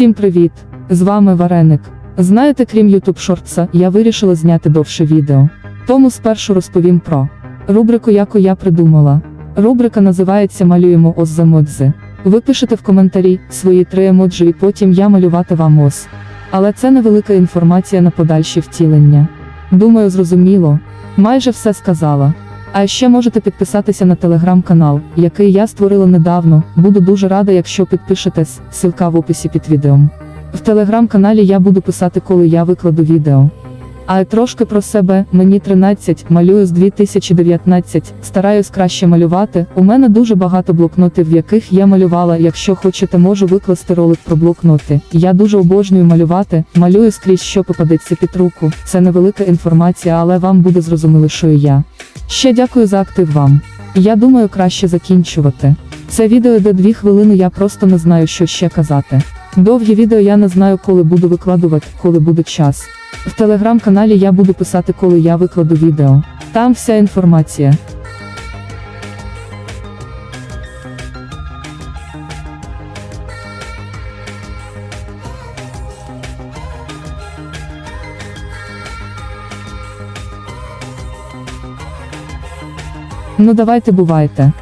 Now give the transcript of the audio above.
Всім привіт! З вами Вареник. Знаєте, крім YouTube Шортса, я вирішила зняти довше відео. Тому спершу розповім про рубрику, яку я придумала. Рубрика називається Малюємо ос за модзи. Ви пишете в коментарі свої три емоджі і потім я малювати вам ос. Але це невелика інформація на подальші втілення. Думаю, зрозуміло. Майже все сказала. А ще можете підписатися на телеграм-канал, який я створила недавно. Буду дуже рада, якщо підпишетесь, ссылка в описі під відео. В телеграм-каналі я буду писати, коли я викладу відео. А трошки про себе, мені 13, малюю з 2019, стараюсь краще малювати. У мене дуже багато блокнотів, в яких я малювала. Якщо хочете, можу викласти ролик про блокноти. Я дуже обожнюю малювати, малюю скрізь, що попадеться під руку. Це невелика інформація, але вам буде зрозуміло, що і я. Ще дякую за актив вам. Я думаю, краще закінчувати. Це відео йде дві хвилини, я просто не знаю, що ще казати. Довгі відео я не знаю, коли буду викладувати, коли буде час. В телеграм-каналі я буду писати, коли я викладу відео. Там вся інформація. Ну давайте бувайте.